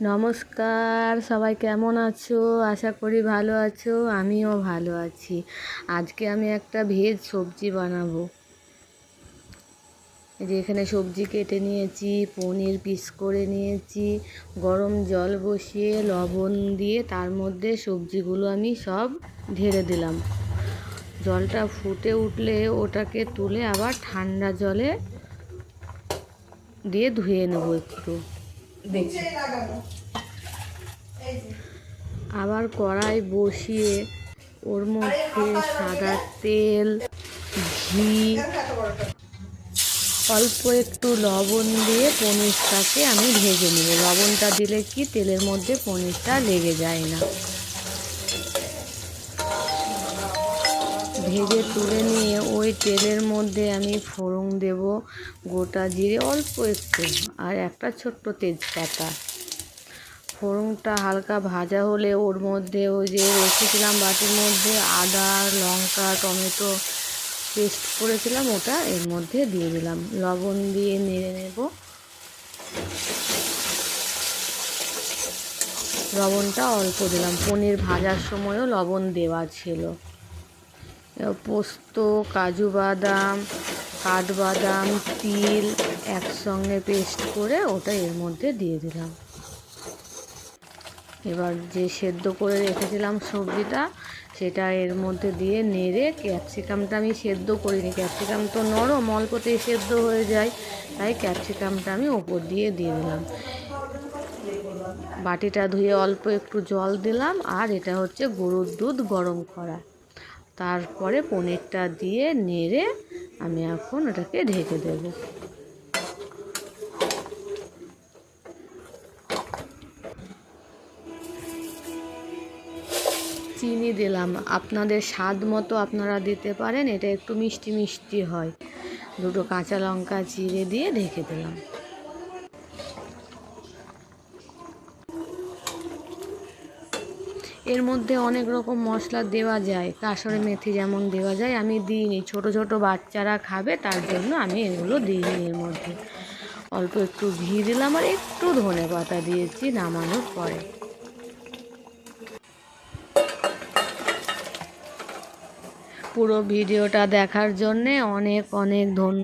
নমস্কার, সবাই কেমন আছো? আশা করি ভালো আছো, আমিও ভালো আছি। আজকে আমি একটা ভেজ সবজি বানাবো। যে এখানে সবজি কেটে নিয়েছি, পনির পিস করে নিয়েছি, গরম জল বসিয়ে লবণ দিয়ে তার মধ্যে সবজিগুলো আমি সব ঢেলে দিলাম। জলটা ফুটে উঠলে ওটাকে তুলে আবার ঠান্ডা জলে দিয়ে ধুয়ে নেব একটু। আবার কড়াই বসিয়ে ওর মধ্যে সাদা তেল ঘি অল্প একটু লবণ দিয়ে পনিরটাকে আমি ভেজে নেব। লবণটা দিলে কি তেলের মধ্যে পনিরটা লেগে যায় না। ভেজে তুলে নিয়ে ওই তেলের মধ্যে আমি ফোড়ন দেব গোটা জিরে অল্প একটু আর একটা ছোট্ট তেজপাতা। ফোড়নটা হালকা ভাজা হলে ওর মধ্যে ওই যে রেখেছিলাম বাটির মধ্যে আদা, লঙ্কা, টমেটো পেস্ট করেছিলাম ওটা এর মধ্যে দিয়ে দিলাম। লবণ দিয়ে নেড়ে নেব। লবণটা অল্প দিলাম। পনির ভাজার সময়ও লবণ দেওয়া ছিল। পোস্ত, কাজু বাদাম কাঠবাদাম তিল একসঙ্গে পেস্ট করে ওটা এর মধ্যে দিয়ে দিলাম। এবার যে সেদ্ধ করে রেখেছিলাম সবজিটা, সেটা এর মধ্যে দিয়ে নেড়ে ক্যাপসিকামটা আমি সেদ্ধ করিনি। ক্যাপসিকাম তো নরম, অল্পতেই সেদ্ধ হয়ে যায়, তাই ক্যাপসিকামটা আমি ওপর দিয়ে দিয়ে দিলাম। বাটিটা ধুয়ে অল্প একটু জল দিলাম, আর এটা হচ্ছে গরুর দুধ গরম করা। তারপরে পনিরটা দিয়ে নেড়ে আমি এখন ওটাকে ঢেকে দেবো। চিনি দিলাম। আপনাদের স্বাদ মতো আপনারা দিতে পারেন, এটা একটু মিষ্টি মিষ্টি হয়। দুটো কাঁচা লঙ্কা চিড়ে দিয়ে ঢেকে দিলাম। এর মধ্যে অনেক রকম মশলা দেওয়া যায়। কাসরে, মেথি যেমন দেওয়া যায়, আমি দিইনি। ছোট ছোট বাচ্চারা খাবে, তার জন্য আমি এগুলো দিইনি এর মধ্যে। অল্প একটু ঘি দিলাম আর একটু ধনে পাতা দিয়েছি নামানোর পরে। পুরো ভিডিওটা দেখার জন্যে অনেক অনেক ধন্য